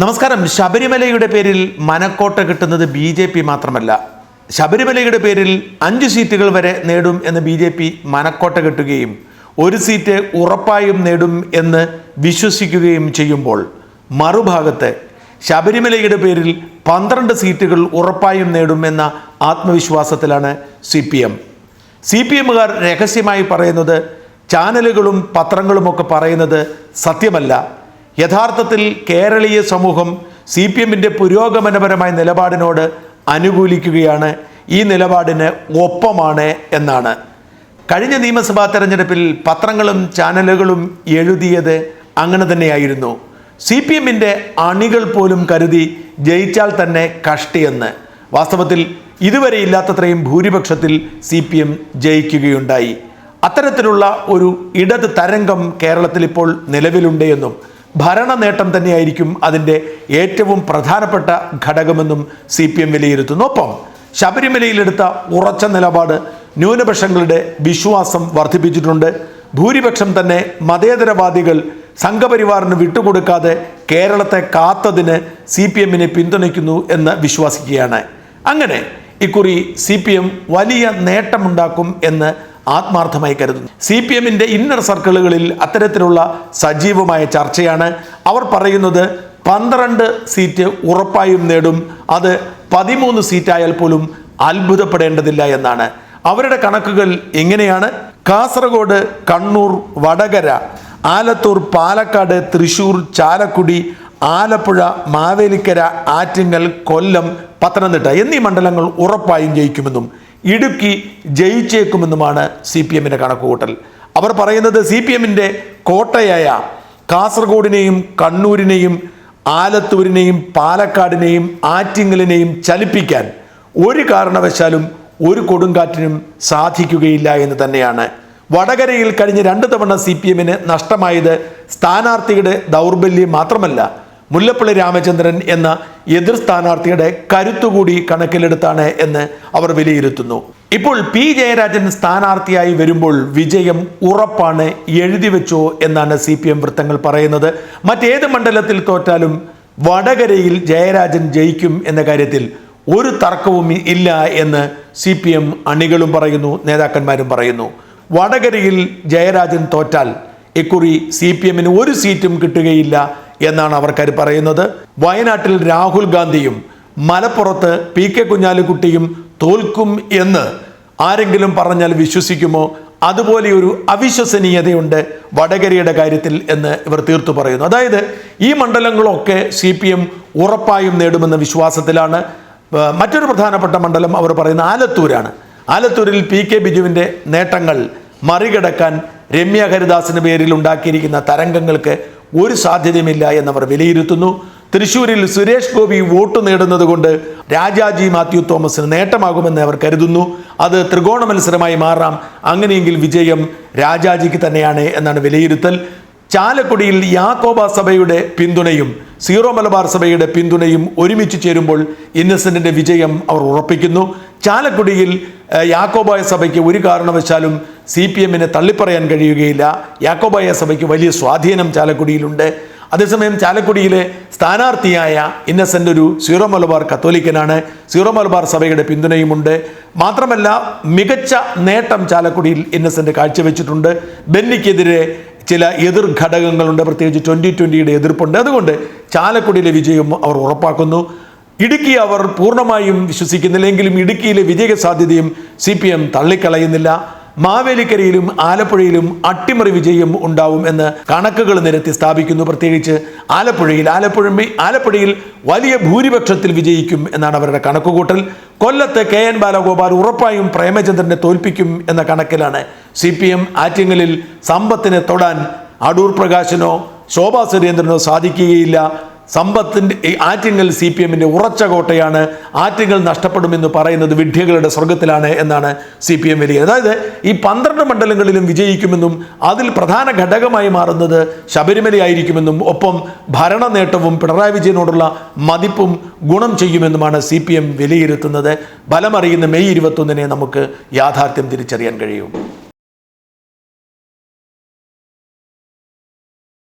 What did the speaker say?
നമസ്കാരം. ശബരിമലയുടെ പേരിൽ മനക്കോട്ട കിട്ടുന്നത് ബി ജെ പി മാത്രമല്ല. ശബരിമലയുടെ പേരിൽ അഞ്ച് സീറ്റുകൾ വരെ നേടും എന്ന് ബി ജെ പി മനക്കോട്ട കിട്ടുകയും ഒരു സീറ്റ് ഉറപ്പായും നേടും എന്ന് വിശ്വസിക്കുകയും ചെയ്യുമ്പോൾ മറുഭാഗത്ത് ശബരിമലയുടെ പേരിൽ പന്ത്രണ്ട് സീറ്റുകൾ ഉറപ്പായും നേടും എന്ന ആത്മവിശ്വാസത്തിലാണ് C P M. C P എമ്മുകാർ രഹസ്യമായി പറയുന്നത് ചാനലുകളും പത്രങ്ങളുമൊക്കെ പറയുന്നത് സത്യമല്ല. യഥാർത്ഥത്തിൽ കേരളീയ സമൂഹം സി പി എമ്മിന്റെ പുരോഗമനപരമായ നിലപാടിനോട് അനുകൂലിക്കുകയാണ്. ഈ നിലപാടിന് ഒപ്പമാണ് എന്നാണ്. കഴിഞ്ഞ നിയമസഭാ തെരഞ്ഞെടുപ്പിൽ പത്രങ്ങളും ചാനലുകളും എഴുതിയത് അങ്ങനെ തന്നെയായിരുന്നു. സി പി എമ്മിന്റെ അണികൾ പോലും കരുതി ജയിച്ചാൽ തന്നെ കഷ്ടിയെന്ന്. വാസ്തവത്തിൽ ഇതുവരെ ഇല്ലാത്തത്രയും ഭൂരിപക്ഷത്തിൽ സി പി എം ജയിക്കുകയുണ്ടായി. അത്തരത്തിലുള്ള ഒരു ഇടത് തരംഗം കേരളത്തിൽ ഇപ്പോൾ നിലവിലുണ്ട് എന്നും ഭരണ നേട്ടം തന്നെയായിരിക്കും അതിന്റെ ഏറ്റവും പ്രധാനപ്പെട്ട ഘടകമെന്നും സി പി എം വിലയിരുത്തുന്നു. ഒപ്പം ശബരിമലയിലെടുത്ത ഉറച്ച നിലപാട് ന്യൂനപക്ഷങ്ങളുടെ വിശ്വാസം വർദ്ധിപ്പിച്ചിട്ടുണ്ട്. ഭൂരിപക്ഷം തന്നെ മതേതരവാദികൾ സംഘപരിവാറിന് വിട്ടുകൊടുക്കാതെ കേരളത്തെ കാത്തതിന് സി പി എമ്മിനെ പിന്തുണയ്ക്കുന്നു എന്ന് വിശ്വസിക്കുകയാണ്. അങ്ങനെ ഇക്കുറി സി പി എം വലിയ നേട്ടമുണ്ടാക്കും എന്ന് ആത്മാർത്ഥമായി കരുതുന്നു. സി പി എമ്മിന്റെ ഇന്നർ സർക്കിളുകളിൽ അത്തരത്തിലുള്ള സജീവമായ ചർച്ചയാണ്. അവർ പറയുന്നത് പന്ത്രണ്ട് സീറ്റ് ഉറപ്പായും നേടും. അത് പതിമൂന്ന് സീറ്റായാൽ പോലും അത്ഭുതപ്പെടേണ്ടതില്ല എന്നാണ്. അവരുടെ കണക്കുകൾ എങ്ങനെയാണ്? കാസർഗോഡ് കണ്ണൂർ വടകര ആലത്തൂർ പാലക്കാട് തൃശൂർ ചാലക്കുടി ആലപ്പുഴ മാവേലിക്കര ആറ്റിങ്ങൽ കൊല്ലം പത്തനംതിട്ട എന്നീ മണ്ഡലങ്ങൾ ഉറപ്പായും ജയിക്കുമെന്നും ഇടുക്കി ജയിച്ചേക്കുമെന്നുമാണ് സി പി എമ്മിന്റെ കണക്കുകൂട്ടൽ. അവർ പറയുന്നത് സി പി എമ്മിന്റെ കോട്ടയായ കാസർഗോഡിനെയും കണ്ണൂരിനെയും ആലത്തൂരിനെയും പാലക്കാടിനെയും ആറ്റിങ്ങലിനെയും ചലിപ്പിക്കാൻ ഒരു കാരണവശാലും ഒരു കൊടുങ്കാറ്റിനും സാധിക്കുകയില്ല എന്ന് തന്നെയാണ്. വടകരയിൽ കഴിഞ്ഞ് രണ്ട് തവണ സി പി എമ്മിന് നഷ്ടമായത് സ്ഥാനാർത്ഥിയുടെ ദൗർബല്യം മാത്രമല്ല മുല്ലപ്പള്ളി രാമചന്ദ്രൻ എന്ന എതിർ സ്ഥാനാർത്ഥിയുടെ കരുത്തുകൂടി കണക്കിലെടുത്താണ് എന്ന് അവർ വിലയിരുത്തുന്നു. ഇപ്പോൾ പി ജയരാജൻ സ്ഥാനാർത്ഥിയായി വരുമ്പോൾ വിജയം ഉറപ്പാണ് എഴുതി വെച്ചോ എന്നാണ് സി പി എം വൃത്തങ്ങൾ പറയുന്നത്. മറ്റേത് മണ്ഡലത്തിൽ തോറ്റാലും വടകരയിൽ ജയരാജൻ ജയിക്കും എന്ന കാര്യത്തിൽ ഒരു തർക്കവും ഇല്ല എന്ന് സി പി എം അണികളും പറയുന്നു നേതാക്കന്മാരും പറയുന്നു. വടകരയിൽ ജയരാജൻ തോറ്റാൽ ഇക്കുറി സി പി എമ്മിന് ഒരു സീറ്റും കിട്ടുകയില്ല എന്നാണ് അവർക്കാർ പറയുന്നത് വയനാട്ടിൽ രാഹുൽ ഗാന്ധിയും മലപ്പുറത്ത് പി കെ കുഞ്ഞാലിക്കുട്ടിയും തോൽക്കും എന്ന് ആരെങ്കിലും പറഞ്ഞാൽ വിശ്വസിക്കുമോ? അതുപോലെ ഒരു അവിശ്വസനീയതയുണ്ട് വടകരയുടെ കാര്യത്തിൽ എന്ന് ഇവർ തീർത്തു പറയുന്നു. അതായത് ഈ മണ്ഡലങ്ങളൊക്കെ സി പി എം ഉറപ്പായും നേടുമെന്ന വിശ്വാസത്തിലാണ്. മറ്റൊരു പ്രധാനപ്പെട്ട മണ്ഡലം അവർ പറയുന്ന ആലത്തൂരാണ്. ആലത്തൂരിൽ പി കെ ബിജുവിന്റെ നേട്ടങ്ങൾ മറികടക്കാൻ രമ്യ ഹരിദാസിന് പേരിൽ ഉണ്ടാക്കിയിരിക്കുന്ന തരംഗങ്ങൾക്ക് ഒരു സാധ്യതയുമില്ല എന്നവർ വിലയിരുത്തുന്നു. തൃശൂരിൽ സുരേഷ് ഗോപി വോട്ട് നേടുന്നത് കൊണ്ട് രാജാജി മാത്യു തോമസിന് നേട്ടമാകുമെന്ന് അവർ കരുതുന്നു. അത് ത്രികോണ മത്സരമായി മാറാം. അങ്ങനെയെങ്കിൽ വിജയം രാജാജിക്ക് തന്നെയാണ് എന്നാണ് വിലയിരുത്തൽ. ചാലക്കുടിയിൽ യാക്കോബ സഭയുടെ പിന്തുണയും സീറോ മലബാർ സഭയുടെ പിന്തുണയും ഒരുമിച്ച് ചേരുമ്പോൾ ഇന്നസെന്റിന്റെ വിജയം അവർ ഉറപ്പിക്കുന്നു. ചാലക്കുടിയിൽ യാക്കോബായ സഭയ്ക്ക് ഒരു കാരണവശാലും സി പി എമ്മിനെ തള്ളിപ്പറയാൻ കഴിയുകയില്ല. യാക്കോബായ സഭയ്ക്ക് വലിയ സ്വാധീനം ചാലക്കുടിയിലുണ്ട്. അതേസമയം ചാലക്കുടിയിലെ സ്ഥാനാർത്ഥിയായ ഇന്നസെന്റ് ഒരു സീറോ മലബാർ കത്തോലിക്കനാണ്. സീറോ മലബാർ സഭയുടെ പിന്തുണയുമുണ്ട്. മാത്രമല്ല മികച്ച നേട്ടം ചാലക്കുടിയിൽ ഇന്നസെന്റ് കാഴ്ചവെച്ചിട്ടുണ്ട്. ബെന്നിക്കെതിരെ ചില എതിർ ഘടകങ്ങളുണ്ട്. പ്രത്യേകിച്ച് ട്വന്റി ട്വന്റിയുടെ എതിർപ്പുണ്ട്. അതുകൊണ്ട് ചാലക്കുടിയിലെ വിജയം അവർ ഉറപ്പാക്കുന്നു. ഇടുക്കി അവർ പൂർണമായും വിശ്വസിക്കുന്നില്ലെങ്കിലും ഇടുക്കിയിലെ വിജയ സാധ്യതയും സി പി എം തള്ളിക്കളയുന്നില്ല. മാവേലിക്കരയിലും ആലപ്പുഴയിലും അട്ടിമറി വിജയം ഉണ്ടാവും എന്ന് കണക്കുകൾ നിരത്തി സ്ഥാപിക്കുന്നു. പ്രത്യേകിച്ച് ആലപ്പുഴയിൽ ആലപ്പുഴ ആലപ്പുഴയിൽ വലിയ ഭൂരിപക്ഷത്തിൽ വിജയിക്കും എന്നാണ് അവരുടെ കണക്കുകൂട്ടൽ. കൊല്ലത്ത് കെ എൻ ബാലഗോപാൽ ഉറപ്പായും പ്രേമചന്ദ്രനെ തോൽപ്പിക്കും എന്ന കണക്കിലാണ് സി പി എം ആറ്റിങ്ങലിൽ സമ്പത്തിനെ തൊടാൻ അടൂർ പ്രകാശനോ ശോഭാ സുരേന്ദ്രനോ സാധിക്കുകയില്ല. സമ്പത്തിന്റെ ആറ്റിങ്ങൽ സി പി എമ്മിന്റെ ഉറച്ച കോട്ടയാണ്. ആറ്റിങ്ങൽ നഷ്ടപ്പെടുമെന്ന് പറയുന്നത് വിഡ്ഢികളുടെ സ്വർഗത്തിലാണ് എന്നാണ് സി പി എം വലിയ അതായത് ഈ പന്ത്രണ്ട് മണ്ഡലങ്ങളിലും വിജയിക്കുമെന്നും അതിൽ പ്രധാന ഘടകമായി മാറുന്നത് ശബരിമലയായിരിക്കുമെന്നും ഒപ്പം ഭരണ നേട്ടവും പിണറായി വിജയനോടുള്ള മതിപ്പും ഗുണം ചെയ്യുമെന്നുമാണ് സി പി എം വിലയിരുത്തുന്നത്. ഫലമറിയുന്ന മെയ് ഇരുപത്തൊന്നിനെ നമുക്ക് യാഥാർത്ഥ്യം തിരിച്ചറിയാൻ കഴിയും.